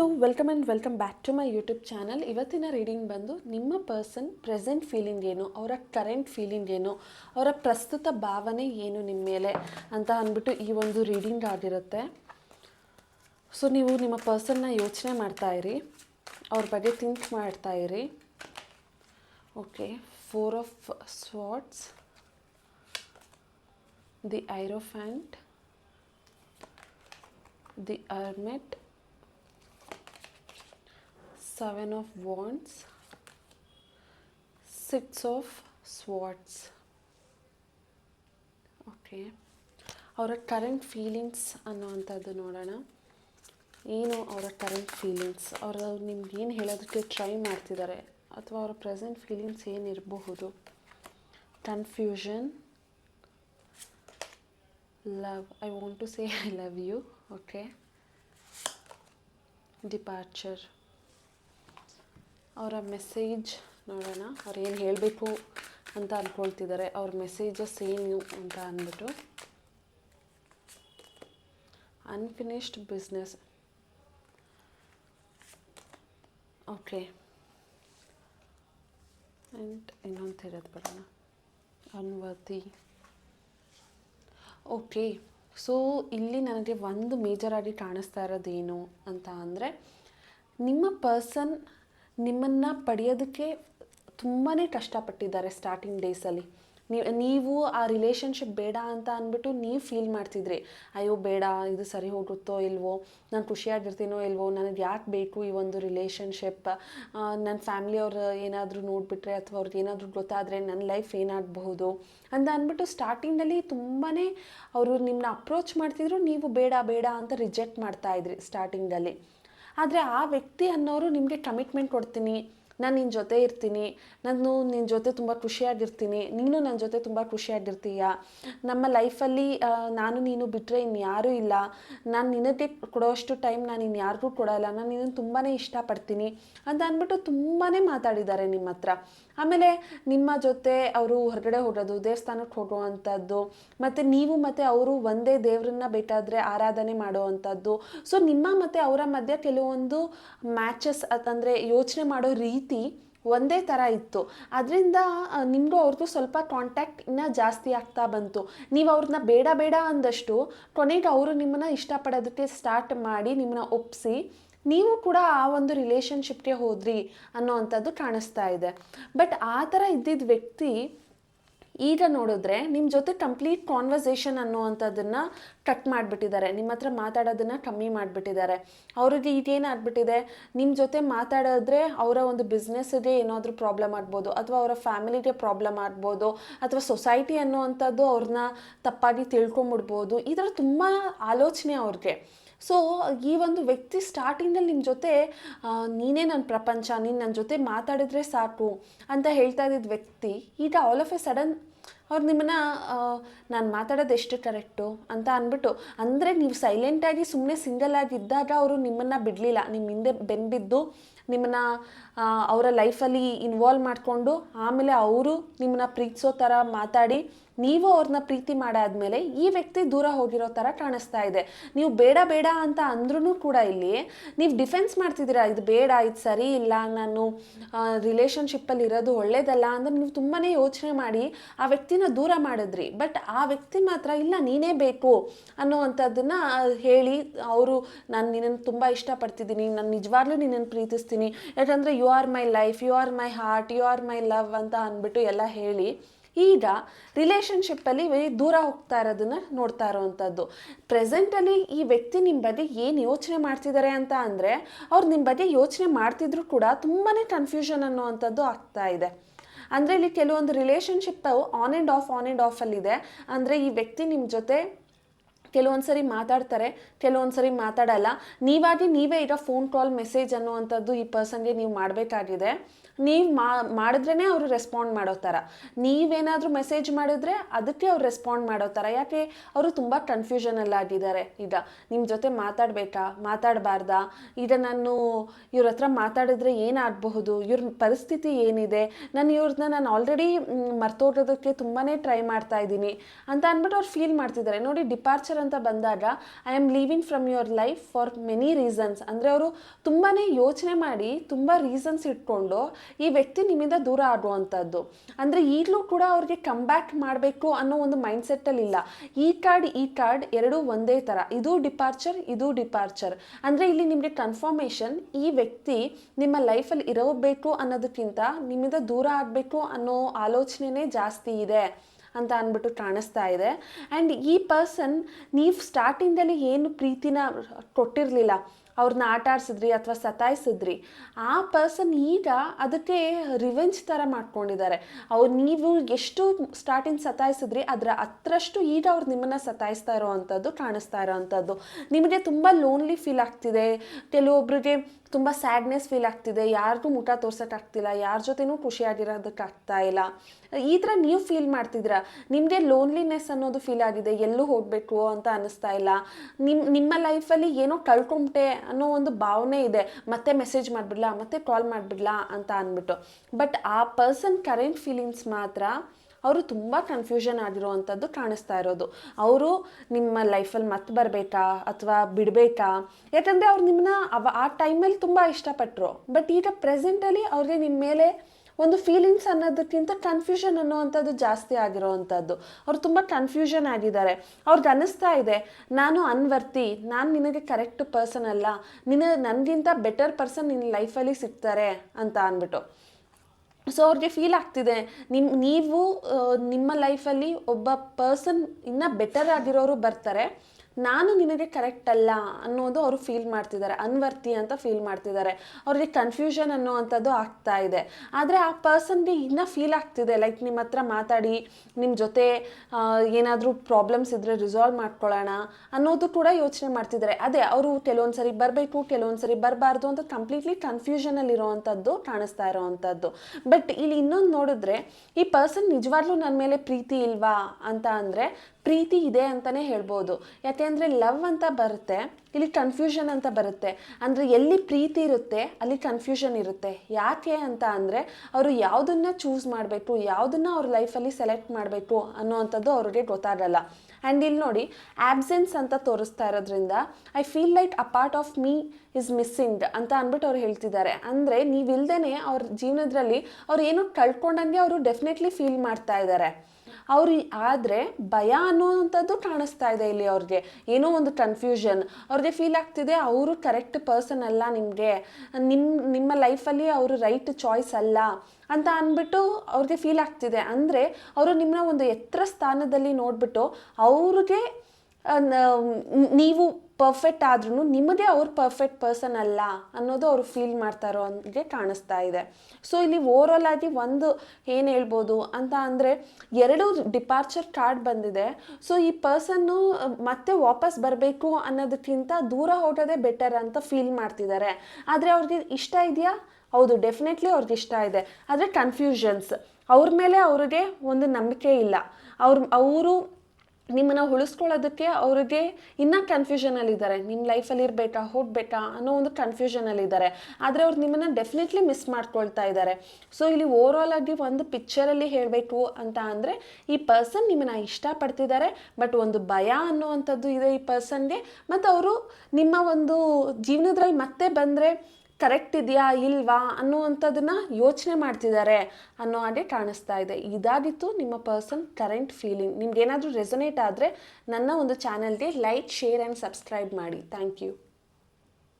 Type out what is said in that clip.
Hello welcome and welcome back to my YouTube channel ಇವತ್ತಿನ reading ಬಂದು ನಿಮ್ಮ person present feeling ಏನು, ಅವರ ಕರೆಂಟ್ ಫೀಲಿಂಗ್ ಏನು, ಅವರ ಪ್ರಸ್ತುತ ಭಾವನೆ ಏನು ನಿಮ್ಮ ಮೇಲೆ ಅಂತ ಅಂದ್ಬಿಟ್ಟು ಈ ಒಂದು ರೀಡಿಂಗ್ ಆಗಿರುತ್ತೆ. ಸೊ ನೀವು ನಿಮ್ಮ ಪರ್ಸನ್ನ ಯೋಚನೆ ಮಾಡ್ತಾಯಿರಿ ಅವ್ರ ಬಗ್ಗೆ think ಮಾಡ್ತಾಯಿರಿ okay four of swords the hierophant the hermit seven of wands, six of swords. Okay ಅವರ ಕರೆಂಟ್ ಫೀಲಿಂಗ್ಸ್ ಅನ್ನೋವಂಥದ್ದು ನೋಡೋಣ. ಏನು ಅವರ ಕರೆಂಟ್ ಫೀಲಿಂಗ್ಸ್ ಅವರು ನಿಮ್ಗೆ ಏನು ಹೇಳೋದಕ್ಕೆ ಟ್ರೈ ಮಾಡ್ತಿದ್ದಾರೆ? ಅಥವಾ ಅವರ ಪ್ರೆಸೆಂಟ್ ಫೀಲಿಂಗ್ಸ್ ಏನಿರಬಹುದು confusion love I want to say I love you okay departure ಅವರ ಮೆಸೇಜ್ ನೋಡೋಣ. ಅವ್ರು ಏನು ಹೇಳಬೇಕು ಅಂತ ಅಂದ್ಕೊಳ್ತಿದ್ದಾರೆ ಅವ್ರ ಮೆಸೇಜಸ್ ಏನು ಅಂತ ಅಂದ್ಬಿಟ್ಟು. ಅನ್ಫಿನಿಶ್ಡ್ ಬಿಸ್ನೆಸ್ ಓಕೆ ಆ್ಯಂಡ್ ಇನ್ನೊಂದು ಹೇಳೋದು ಬಿಡೋಣ ಅನ್ವತಿ ಓಕೆ ಸೊ ಇಲ್ಲಿ ನನಗೆ ಒಂದು ಮೇಜರಾಗಿ ಕಾಣಿಸ್ತಾ ಇರೋದೇನು ಅಂತ ಅಂದರೆ, ನಿಮ್ಮ ಪರ್ಸನ್ ನಿಮ್ಮನ್ನು ಪಡೆಯೋದಕ್ಕೆ ತುಂಬಾ ಕಷ್ಟಪಟ್ಟಿದ್ದಾರೆ ಸ್ಟಾರ್ಟಿಂಗ್ ಡೇಸಲ್ಲಿ ನೀವು ನೀವು ಆ ರಿಲೇಷನ್ಶಿಪ್ ಬೇಡ ಅಂತ ಅಂದ್ಬಿಟ್ಟು ನೀವು ಫೀಲ್ ಮಾಡ್ತಿದ್ರಿ. ಅಯ್ಯೋ, ಬೇಡ, ಇದು ಸರಿ ಹೋಗುತ್ತೋ ಇಲ್ವೋ? ನಾನು ಖುಷಿಯಾಗಿರ್ತೀನೋ ಇಲ್ವೋ? ನನಗೆ ಯಾಕೆ ಬೇಕು ಈ ಒಂದು ರಿಲೇಷನ್ಶಿಪ್ ನನ್ನ ಫ್ಯಾಮಿಲಿಯವ್ರು ಏನಾದರೂ ನೋಡಿಬಿಟ್ರೆ ಅಥವಾ ಅವ್ರಿಗೆ ಏನಾದರೂ ಗೊತ್ತಾದರೆ ನನ್ನ ಲೈಫ್ ಏನಾಗಬಹುದು? ಅಂತ ಅಂದ್ಬಿಟ್ಟು ಸ್ಟಾರ್ಟಿಂಗಲ್ಲಿ ತುಂಬಾ ಅವರು ನಿಮ್ಮನ್ನ ಅಪ್ರೋಚ್ ಮಾಡ್ತಿದ್ರು, ನೀವು ಬೇಡ ಬೇಡ ಅಂತ ರಿಜೆಕ್ಟ್ ಮಾಡ್ತಾಯಿದ್ರಿ ಸ್ಟಾರ್ಟಿಂಗಲ್ಲಿ ಆದರೆ ಆ ವ್ಯಕ್ತಿ ಅನ್ನೋರು ನಿಮಗೆ ಕಮಿಟ್ಮೆಂಟ್ ಕೊಡ್ತೀನಿ. ನಾನು ನಿನ್ನ ಜೊತೆ ಇರ್ತೀನಿ. ನಾನು ನಿನ್ನ ಜೊತೆ ತುಂಬ ಖುಷಿಯಾಗಿರ್ತೀನಿ. ನೀನು ನನ್ನ ಜೊತೆ ತುಂಬ ಖುಷಿಯಾಗಿರ್ತೀಯ? ನಮ್ಮ ಲೈಫಲ್ಲಿ ನಾನು ನೀನು ಬಿಟ್ಟರೆ ಇನ್ಯಾರೂ ಇಲ್ಲ. ನಾನು ನಿನಗೆ ಕೊಡೋಷ್ಟು ಟೈಮ್ ನಾನು ಇನ್ಯಾರಿಗೂ ಕೊಡೋಲ್ಲ. ನಾನು ನಿನ್ನನ್ನು ತುಂಬಾ ಇಷ್ಟಪಡ್ತೀನಿ. ಅಂತ ಅಂದ್ಬಿಟ್ಟು ತುಂಬಾ ಮಾತಾಡಿದ್ದಾರೆ ನಿಮ್ಮ ಹತ್ರ. ಆಮೇಲೆ ನಿಮ್ಮ ಜೊತೆ ಅವರು ಹೊರಗಡೆ ಹೋಗೋದು, ದೇವಸ್ಥಾನಕ್ಕೆ ಹೋಗುವಂಥದ್ದು, ಮತ್ತು ನೀವು ಮತ್ತು ಅವರು ಒಂದೇ ದೇವರನ್ನ ಬೇಕಾದರೆ ಆರಾಧನೆ ಮಾಡುವಂಥದ್ದು. ಸೊ ನಿಮ್ಮ ಮತ್ತು ಅವರ ಮಧ್ಯೆ ಕೆಲವೊಂದು ಮ್ಯಾಚಸ್ ಅಂದರೆ ಯೋಚನೆ ಮಾಡೋ ರೀತಿ ಒಂದೇ ಥರ ಇತ್ತು. ಅದರಿಂದ ನಿಮಗೂ ಅವ್ರದ್ದು ಸ್ವಲ್ಪ ಕಾಂಟ್ಯಾಕ್ಟ್ ಇನ್ನೂ ಜಾಸ್ತಿ ಆಗ್ತಾ ಬಂತು. ನೀವು ಅವ್ರನ್ನ ಬೇಡ ಬೇಡ ಅಂದಷ್ಟು ಕೊನೆಗೆ ಅವರು ನಿಮ್ಮನ್ನು ಇಷ್ಟಪಡೋದಕ್ಕೆ ಸ್ಟಾರ್ಟ್ ಮಾಡಿ ನಿಮ್ಮನ್ನ ಒಪ್ಪಿಸಿ ನೀವು ಕೂಡ ಆ ಒಂದು ರಿಲೇಷನ್ಶಿಪ್ಗೆ ಹೋದ್ರಿ ಅನ್ನೋವಂಥದ್ದು ಕಾಣಿಸ್ತಾ ಇದೆ. ಬಟ್ ಆ ಥರ ಇದ್ದಿದ್ದ ವ್ಯಕ್ತಿ ಈಗ ನೋಡಿದ್ರೆ ನಿಮ್ಮ ಜೊತೆ ಕಂಪ್ಲೀಟ್ ಕಾನ್ವರ್ಸೇಷನ್ ಅನ್ನುವಂಥದ್ದನ್ನ ಕಟ್ ಮಾಡಿಬಿಟ್ಟಿದ್ದಾರೆ. ನಿಮ್ಮ ಹತ್ರ ಮಾತಾಡೋದನ್ನು ಕಮ್ಮಿ ಮಾಡಿಬಿಟ್ಟಿದ್ದಾರೆ. ಅವ್ರಿಗೆ ಈಗೇನು ಆಗ್ಬಿಟ್ಟಿದೆ? ನಿಮ್ಮ ಜೊತೆ ಮಾತಾಡಿದ್ರೆ ಅವರ ಒಂದು ಬಿಸ್ನೆಸ್ಗೆ ಏನಾದರೂ ಪ್ರಾಬ್ಲಮ್ ಆಗ್ಬೋದು, ಅಥವಾ ಅವರ ಫ್ಯಾಮಿಲಿಗೆ ಪ್ರಾಬ್ಲಮ್ ಆಗ್ಬೋದು, ಅಥವಾ ಸೊಸೈಟಿ ಅನ್ನುವಂಥದ್ದು ಅವ್ರನ್ನ ತಪ್ಪಾಗಿ ತಿಳ್ಕೊಂಬಿಡ್ಬೋದು. ಈ ಥರ ತುಂಬ ಆಲೋಚನೆ ಅವ್ರಿಗೆ. ಸೊ ಈ ಒಂದು ವ್ಯಕ್ತಿ ಸ್ಟಾರ್ಟಿಂಗಲ್ಲಿ ನಿಮ್ಮ ಜೊತೆ ನೀನೇ ನನ್ನ ಪ್ರಪಂಚ, ನೀನು ನನ್ನ ಜೊತೆ ಮಾತಾಡಿದ್ರೆ ಸಾಕು ಅಂತ ಹೇಳ್ತಾ ಇದ್ದಿದ್ದ ವ್ಯಕ್ತಿ ಈಗ ಆಲ್ ಆಫ್ ಎ ಸಡನ್ ಅವ್ರು ನಿಮ್ಮನ್ನು ನಾನು ಮಾತಾಡೋದು ಎಷ್ಟು ಕರೆಕ್ಟು ಅಂತ ಅಂದ್ಬಿಟ್ಟು, ಅಂದರೆ ನೀವು ಸೈಲೆಂಟಾಗಿ ಸುಮ್ಮನೆ ಸಿಂಗಲ್ ಆಗಿದ್ದಾಗ ಅವರು ನಿಮ್ಮನ್ನು ಬಿಡಲಿಲ್ಲ. ನಿಮ್ಮ ಹಿಂದೆ ಬೆನ್ಬಿದ್ದು ನಿಮ್ಮನ್ನು ಅವರ ಲೈಫಲ್ಲಿ ಇನ್ವಾಲ್ವ್ ಮಾಡಿಕೊಂಡು ಆಮೇಲೆ ಅವರು ನಿಮ್ಮನ್ನ ಪ್ರೀತಿಸೋ ಥರ ಮಾತಾಡಿ ನೀವು ಅವ್ರನ್ನ ಪ್ರೀತಿ ಮಾಡಾದ್ಮೇಲೆ ಈ ವ್ಯಕ್ತಿ ದೂರ ಹೋಗಿರೋ ಥರ ಕಾಣಿಸ್ತಾ ಇದೆ. ನೀವು ಬೇಡ ಬೇಡ ಅಂತ ಅಂದ್ರೂ ಕೂಡ ಇಲ್ಲಿ ನೀವು ಡಿಫೆನ್ಸ್ ಮಾಡ್ತಿದ್ದೀರಾ? ಇದು ಬೇಡ, ಇದು ಸರಿ ಇಲ್ಲ, ನಾನು ರಿಲೇಷನ್ಶಿಪ್ಪಲ್ಲಿ ಇರೋದು ಒಳ್ಳೇದಲ್ಲ ಅಂದರೆ ನೀವು ತುಂಬಾ ಯೋಚನೆ ಮಾಡಿ ಆ ವ್ಯಕ್ತಿನ ದೂರ ಮಾಡಿದ್ರಿ. ಬಟ್ ಆ ವ್ಯಕ್ತಿ ಮಾತ್ರ, ಇಲ್ಲ, ನೀನೇ ಬೇಕು ಅನ್ನೋವಂಥದ್ದನ್ನು ಹೇಳಿ ಅವರು, ನಾನು ನಿನ್ನನ್ನು ತುಂಬ ಇಷ್ಟಪಡ್ತಿದ್ದೀನಿ, ನಾನು ನಿಜವಾಗ್ಲೂ ನಿನ್ನನ್ನು ಪ್ರೀತಿಸ್ತೀನಿ. ಯಾಕಂದರೆ you are my life you are my heart you are my love ಅಂತ ಅಂದ್ಬಿಟ್ಟು ಎಲ್ಲ ಹೇಳಿ ಈಗ ರಿಲೇಷನ್ಶಿಪ್ಪಲ್ಲಿ ದೂರ ಹೋಗ್ತಾ ಇರೋದನ್ನ ನೋಡ್ತಾ ಇರೋವಂಥದ್ದು ಪ್ರೆಸೆಂಟಲ್ಲಿ ಈ ವ್ಯಕ್ತಿ ನಿಮ್ಮ ಬಗ್ಗೆ ಏನು ಯೋಚನೆ ಮಾಡ್ತಿದ್ದಾರೆ ಅಂತ ಅಂದರೆ, ಅವ್ರು ನಿಮ್ಮ ಬಗ್ಗೆ ಯೋಚನೆ ಮಾಡ್ತಿದ್ರು ಕೂಡ ತುಂಬಾ ಕನ್ಫ್ಯೂಷನ್ ಅನ್ನುವಂಥದ್ದು ಆಗ್ತಾ ಇದೆ. ಅಂದರೆ ಇಲ್ಲಿ ಕೆಲವೊಂದು relationship on and off on and ಆಫಲ್ಲಿದೆ ಅಂದರೆ ಈ ವ್ಯಕ್ತಿ ನಿಮ್ಮ ಜೊತೆ ಕೆಲವೊಂದು ಸರಿ ಮಾತಾಡ್ತಾರೆ ಕೆಲವೊಂದು ಸರಿ ಮಾತಾಡಲ್ಲ. ನೀವಾಗಿ ನೀವೇ ಇರೋ ಫೋನ್ ಕಾಲ್ ಮೆಸೇಜ್ ಅನ್ನುವಂಥದ್ದು ಈ ಪರ್ಸನ್ಗೆ ನೀವು ಮಾಡಬೇಕಾಗಿದೆ. ನೀವು ಮಾ ಮಾಡಿದ್ರೇ ಅವರು ರೆಸ್ಪಾಂಡ್ ಮಾಡೋ ಥರ. ನೀವೇನಾದರೂ ಮೆಸೇಜ್ ಮಾಡಿದ್ರೆ ಅದಕ್ಕೆ ಅವ್ರು ರೆಸ್ಪಾಂಡ್ ಮಾಡೋ ಥರ. ಯಾಕೆ? ಅವರು ತುಂಬ ಕನ್ಫ್ಯೂಷನಲ್ಲಾಗಿದ್ದಾರೆ ಈಗ ನಿಮ್ಮ ಜೊತೆ ಮಾತಾಡಬೇಕಾ? ಮಾತಾಡಬಾರ್ದಾ? ಈಗ ನಾನು ಇವ್ರ ಹತ್ರ ಮಾತಾಡಿದ್ರೆ ಏನಾಗಬಹುದು? ಇವ್ರ ಪರಿಸ್ಥಿತಿ ಏನಿದೆ? ನಾನು ಇವ್ರನ್ನ ನಾನು ಆಲ್ರೆಡಿ ಮರ್ತೋಗೋದಕ್ಕೆ ತುಂಬಾ ಟ್ರೈ ಮಾಡ್ತಾ ಇದ್ದೀನಿ ಅಂತ ಅಂದ್ಬಿಟ್ಟು ಅವ್ರು ಫೀಲ್ ಮಾಡ್ತಿದ್ದಾರೆ. ನೋಡಿ ಡಿಪಾರ್ಚರ್ ಅಂತ ಬಂದಾಗ I am leaving from your life for many reasons ಅಂದರೆ ಅವರು ತುಂಬಾ ಯೋಚನೆ ಮಾಡಿ, ತುಂಬ ರೀಸನ್ಸ್ ಇಟ್ಕೊಂಡು ಈ ವ್ಯಕ್ತಿ ನಿಮ್ಮಿಂದ ದೂರ ಆಗುವಂಥದ್ದು. ಅಂದರೆ ಈಗಲೂ ಕೂಡ ಅವ್ರಿಗೆ ಕಮ್ ಬ್ಯಾಕ್ ಮಾಡಬೇಕು ಅನ್ನೋ ಒಂದು ಮೈಂಡ್ ಸೆಟ್ಟಲ್ಲಿ ಇಲ್ಲ. ಈ ಕಾರ್ಡ್ ಈ ಕಾರ್ಡ್ ಎರಡೂ ಒಂದೇ ಥರ ಇದು ಡಿಪಾರ್ಚರ್ ಇದು ಡಿಪಾರ್ಚರ್ ಅಂದರೆ ಇಲ್ಲಿ ನಿಮಗೆ ಕನ್ಫರ್ಮೇಷನ್ ಈ ವ್ಯಕ್ತಿ ನಿಮ್ಮ ಲೈಫಲ್ಲಿ ಇರಬೇಕು ಅನ್ನೋದಕ್ಕಿಂತ ನಿಮ್ಮಿಂದ ದೂರ ಆಗಬೇಕು ಅನ್ನೋ ಆಲೋಚನೆನೇ ಜಾಸ್ತಿ ಇದೆ. ಅಂತ ಅಂದ್ಬಿಟ್ಟು ಕಾಣಿಸ್ತಾ ಇದೆ. ಆ್ಯಂಡ್ ಈ ಪರ್ಸನ್ ನೀವು ಸ್ಟಾರ್ಟಿಂಗಲ್ಲಿ ಏನು ಪ್ರೀತಿನ ಕೊಟ್ಟಿರಲಿಲ್ಲ ಅವ್ರನ್ನ ಆಟ ಆಡಿಸಿದ್ರಿ ಅಥವಾ ಸತಾಯಿಸಿದ್ರಿ, ಆ ಪರ್ಸನ್ ಈಗ ಅದಕ್ಕೆ ರಿವೆಂಜ್ ಥರ ಮಾಡ್ಕೊಂಡಿದ್ದಾರೆ. ಅವ್ರು ನೀವು ಎಷ್ಟು ಸ್ಟಾರ್ಟಿಂಗ್ ಸತಾಯಿಸಿದ್ರಿ, ಅದರ ಹತ್ರಷ್ಟು ಈಗ ಅವ್ರು ನಿಮ್ಮನ್ನು ಸತಾಯಿಸ್ತಾ ಇರೋವಂಥದ್ದು, ಕಾಣಿಸ್ತಾ ಇರೋವಂಥದ್ದು. ನಿಮಗೆ ತುಂಬ ಲೋನ್ಲಿ ಫೀಲ್ ಆಗ್ತಿದೆ. ಕೆಲವೊಬ್ರಿಗೆ ತುಂಬ ಸ್ಯಾಡ್ನೆಸ್ ಫೀಲ್ ಆಗ್ತಿದೆ. ಯಾರಿಗೂ ಮುಖ ತೋರ್ಸೋಕ್ಕಾಗ್ತಿಲ್ಲ, ಯಾರ ಜೊತೆನೂ ಖುಷಿಯಾಗಿರೋದಕ್ಕಾಗ್ತಾ ಇಲ್ಲ. ಈ ಥರ ನೀವು ಫೀಲ್ ಮಾಡ್ತಿದ್ದೀರಾ? ನಿಮಗೆ ಲೋನ್ಲಿನೆಸ್ ಅನ್ನೋದು ಫೀಲ್ ಆಗಿದೆ. ಎಲ್ಲೂ ಹೋಗಬೇಕು ಅಂತ ಅನ್ನಿಸ್ತಾ ಇಲ್ಲ. ನಿಮ್ಮ ನಿಮ್ಮ ಲೈಫಲ್ಲಿ ಏನೋ ಕಳ್ಕೊಂಬಿಟ್ಟೆ ಅನ್ನೋ ಒಂದು ಭಾವನೆ ಇದೆ. ಮತ್ತೆ ಮೆಸೇಜ್ ಮಾಡಿಬಿಡ್ಲಾ? ಮತ್ತೆ ಕಾಲ್ ಮಾಡಿಬಿಡ್ಲಾ? ಅಂತ ಅಂದ್ಬಿಟ್ಟು. ಬಟ್ ಆ ಪರ್ಸನ್ ಕರೆಂಟ್ ಫೀಲಿಂಗ್ಸ್ ಮಾತ್ರ ಅವರು ತುಂಬ ಕನ್ಫ್ಯೂಷನ್ ಆಗಿರುವಂಥದ್ದು ಕಾಣಿಸ್ತಾ ಇರೋದು. ಅವರು ನಿಮ್ಮ ಲೈಫಲ್ಲಿ ಮತ್ತೆ ಬರಬೇಕಾ ಅಥವಾ ಬಿಡಬೇಕಾ? ಯಾಕಂದರೆ ಅವ್ರು ನಿಮ್ಮನ್ನ ಅವ, ಆ ಟೈಮಲ್ಲಿ ತುಂಬ ಇಷ್ಟಪಟ್ಟರು ಬಟ್ ಈಗ ಪ್ರೆಸೆಂಟಲ್ಲಿ ಅವ್ರಿಗೆ ನಿಮ್ಮ ಮೇಲೆ ಒಂದು ಫೀಲಿಂಗ್ಸ್ ಅನ್ನೋದಕ್ಕಿಂತ ಕನ್ಫ್ಯೂಷನ್ ಅನ್ನೋವಂಥದ್ದು ಜಾಸ್ತಿ ಆಗಿರೋವಂಥದ್ದು. ಅವ್ರು ತುಂಬ ಕನ್ಫ್ಯೂಷನ್ ಆಗಿದ್ದಾರೆ. ಅವ್ರಿಗೆ ಅನ್ನಿಸ್ತಾ ಇದೆ, ನಾನು ಅನ್ವರ್ತಿ, ನಾನು ನಿನಗೆ ಕರೆಕ್ಟ್ ಪರ್ಸನ್ ಅಲ್ಲ. ನಿನ್ನ, ನನಗಿಂತ ಬೆಟರ್ ಪರ್ಸನ್ ನಿನ್ನ ಲೈಫಲ್ಲಿ ಸಿಗ್ತಾರೆ ಅಂತ ಅಂದ್ಬಿಟ್ಟು. ಸೊ ಅವ್ರಿಗೆ ಫೀಲ್ ಆಗ್ತಿದೆ. ನಿಮ್ಮ ನೀವು ನಿಮ್ಮ ಲೈಫಲ್ಲಿ ಒಬ್ಬ ಪರ್ಸನ್ ಇನ್ನೂ ಬೆಟರ್ ಆಗಿರೋರು ಬರ್ತಾರೆ. ನಾನು ನಿನಗೆ ಕರೆಕ್ಟ್ ಅಲ್ಲ ಅನ್ನೋದು ಅವರು ಫೀಲ್ ಮಾಡ್ತಿದ್ದಾರೆ. ಅನ್ವರ್ತಿ ಅಂತ ಫೀಲ್ ಮಾಡ್ತಿದ್ದಾರೆ. ಅವ್ರಿಗೆ ಕನ್ಫ್ಯೂಷನ್ ಅನ್ನೋವಂಥದ್ದು ಆಗ್ತಾ ಇದೆ. ಆದರೆ ಆ ಪರ್ಸನ್ಗೆ ಇನ್ನೂ ಫೀಲ್ ಆಗ್ತಿದೆ. ಲೈಕ್ ನಿಮ್ಮ ಹತ್ರ ಮಾತಾಡಿ ನಿಮ್ಮ ಜೊತೆ ಏನಾದರೂ ಪ್ರಾಬ್ಲಮ್ಸ್ ಇದ್ದರೆ ರಿಸಾಲ್ವ್ ಮಾಡ್ಕೊಳ್ಳೋಣ ಅನ್ನೋದು ಕೂಡ ಯೋಚನೆ ಮಾಡ್ತಿದ್ದಾರೆ. ಅದೇ ಅವರು ಕೆಲವೊಂದು ಸರಿ ಬರಬೇಕು, ಕೆಲವೊಂದು ಸರಿ ಬರಬಾರ್ದು ಅಂತ ಕಂಪ್ಲೀಟ್ಲಿ ಕನ್ಫ್ಯೂಷನಲ್ಲಿ ಇರೋವಂಥದ್ದು, ಕಾಣಿಸ್ತಾ ಇರೋವಂಥದ್ದು. ಬಟ್ ಇಲ್ಲಿ ಇನ್ನೊಂದು ನೋಡಿದ್ರೆ, ಈ ಪರ್ಸನ್ ನಿಜವಾಗ್ಲೂ ನನ್ನ ಮೇಲೆ ಪ್ರೀತಿ ಇಲ್ವಾ ಅಂತ ಅಂದರೆ ಪ್ರೀತಿ ಇದೆ ಅಂತಲೇ ಹೇಳ್ಬೋದು. ಯಾಕೆಂದರೆ ಲವ್ ಅಂತ ಬರುತ್ತೆ ಇಲ್ಲಿ ಕನ್ಫ್ಯೂಷನ್ ಅಂತ ಬರುತ್ತೆ. ಅಂದರೆ ಎಲ್ಲಿ ಪ್ರೀತಿ ಇರುತ್ತೆ, ಅಲ್ಲಿ ಕನ್ಫ್ಯೂಷನ್ ಇರುತ್ತೆ. ಯಾಕೆ ಅಂತ ಅಂದರೆ ಅವರು ಯಾವುದನ್ನ ಚೂಸ್ ಮಾಡಬೇಕು, ಯಾವುದನ್ನ ಅವ್ರ ಲೈಫಲ್ಲಿ ಸೆಲೆಕ್ಟ್ ಮಾಡಬೇಕು ಅನ್ನೋವಂಥದ್ದು ಅವ್ರಿಗೆ ಗೊತ್ತಾಗಲ್ಲ. ಆ್ಯಂಡ್ ಇಲ್ಲಿ ನೋಡಿ ಆ್ಯಬ್ಸೆನ್ಸ್ ಅಂತ ತೋರಿಸ್ತಾ ಇರೋದ್ರಿಂದ I feel like a part of me is missing ಅಂತ ಅಂದ್ಬಿಟ್ಟು ಅವ್ರು ಹೇಳ್ತಿದ್ದಾರೆ. ಅಂದರೆ ನೀವಿಲ್ದೇ ಅವ್ರ ಜೀವನದಲ್ಲಿ ಅವ್ರು ಏನೋ ಕಳ್ಕೊಂಡಂಗೆ ಅವರು ಡೆಫಿನೆಟ್ಲಿ ಫೀಲ್ ಮಾಡ್ತಾ ಇದ್ದಾರೆ. ಅವ್ರು ಆದರೆ ಭಯ ಅನ್ನೋವಂಥದ್ದು ಕಾಣಿಸ್ತಾ ಇದೆ ಇಲ್ಲಿ ಅವ್ರಿಗೆ. ಏನೋ ಒಂದು ಕನ್ಫ್ಯೂಷನ್ ಅವ್ರಿಗೆ ಫೀಲ್ ಆಗ್ತಿದೆ, ಅವರು ಕರೆಕ್ಟ್ ಪರ್ಸನ್ ಅಲ್ಲ ನಿಮಗೆ. ನಿಮ್ಮ ನಿಮ್ಮ ಲೈಫಲ್ಲಿ ಅವರು ರೈಟ್ ಚಾಯ್ಸ್ ಅಲ್ಲ ಅಂತ ಅಂದ್ಬಿಟ್ಟು ಅವ್ರಿಗೆ ಫೀಲ್ ಆಗ್ತಿದೆ. ಅಂದರೆ ಅವರು ನಿಮ್ಮನ್ನ ಒಂದು ಎತ್ತರ ಸ್ಥಾನದಲ್ಲಿ ನೋಡಿಬಿಟ್ಟು ಅವ್ರಿಗೆ ನೀವು ಪರ್ಫೆಕ್ಟ್ ಆದ್ರೂ ನಿಮ್ಮದೇ ಅವ್ರು ಪರ್ಫೆಕ್ಟ್ ಪರ್ಸನ್ ಅಲ್ಲ ಅನ್ನೋದು ಅವರು ಫೀಲ್ ಮಾಡ್ತಾರೋ ಹಂಗೆ ಕಾಣಿಸ್ತಾ ಇದೆ. ಸೊ ಇಲ್ಲಿ ಓರಲ್ ಆಗಿ ಒಂದು ಏನು ಹೇಳ್ಬೋದು ಅಂತ ಅಂದರೆ ಎರಡು ಡಿಪಾರ್ಚರ್ ಕಾರ್ಡ್ ಬಂದಿದೆ. ಸೊ ಈ ಪರ್ಸನ್ನು ಮತ್ತೆ ವಾಪಸ್ ಬರಬೇಕು ಅನ್ನೋದಕ್ಕಿಂತ ದೂರ ಹೊರಟೋದೇ ಬೆಟರ್ ಅಂತ ಫೀಲ್ ಮಾಡ್ತಿದ್ದಾರೆ. ಆದರೆ ಅವ್ರಿಗೆ ಇಷ್ಟ ಇದೆಯಾ? ಹೌದು ಡೆಫಿನೆಟ್ಲಿ ಅವ್ರಿಗೆ ಇಷ್ಟ ಇದೆ. ಆದರೆ ಕನ್ಫ್ಯೂಷನ್ಸ್ ಅವ್ರ ಮೇಲೆ ಅವ್ರಿಗೆ ಒಂದು ನಂಬಿಕೆ ಇಲ್ಲ. ಅವ್ರ, ಅವರು ನಿಮ್ಮನ್ನು ಉಳಿಸ್ಕೊಳ್ಳೋದಕ್ಕೆ ಅವ್ರಿಗೆ ಇನ್ನೂ ಕನ್ಫ್ಯೂಷನಲ್ಲಿದ್ದಾರೆ ನಿಮ್ಮ ಲೈಫಲ್ಲಿ ಇರಬೇಕಾ, ಹೋಗಬೇಕಾ ಅನ್ನೋ ಒಂದು ಕನ್ಫ್ಯೂಷನಲ್ಲಿದ್ದಾರೆ ಆದರೆ ಅವ್ರು ನಿಮ್ಮನ್ನು ಡೆಫಿನೆಟ್ಲಿ ಮಿಸ್ ಮಾಡ್ಕೊಳ್ತಾ ಇದ್ದಾರೆ. ಸೊ ಇಲ್ಲಿ ಓವರ್ಆಲ್ ಆಗಿ ಒಂದು ಪಿಕ್ಚರಲ್ಲಿ ಹೇಳಬೇಕು ಅಂತ ಅಂದರೆ, ಈ ಪರ್ಸನ್ ನಿಮ್ಮನ್ನು ಇಷ್ಟಪಡ್ತಿದ್ದಾರೆ ಬಟ್ ಒಂದು ಭಯ ಅನ್ನುವಂಥದ್ದು ಇದೆ ಈ ಪರ್ಸನ್ಗೆ ಮತ್ತು ಅವರು ನಿಮ್ಮ ಒಂದು ಜೀವನದಲ್ಲಿ ಮತ್ತೆ ಬಂದರೆ ಕರೆಕ್ಟ್ ಇದೆಯಾ, ಇಲ್ವಾ ಅನ್ನುವಂಥದ್ದನ್ನ ಯೋಚನೆ ಮಾಡ್ತಿದ್ದಾರೆ ಅನ್ನೋ ಹಾಗೆ ಕಾಣಿಸ್ತಾ ಇದೆ. ಇದಾಗಿತ್ತು ನಿಮ್ಮ ಪರ್ಸನ್ ಕರೆಂಟ್ ಫೀಲಿಂಗ್. ನಿಮ್ಗೇನಾದರೂ ರೆಸೊನೇಟ್ ಆದರೆ ನನ್ನ ಒಂದು ಚಾನಲ್ಗೆ ಲೈಕ್, ಶೇರ್ ಆ್ಯಂಡ್ ಸಬ್ಸ್ಕ್ರೈಬ್ ಮಾಡಿ. Thank you.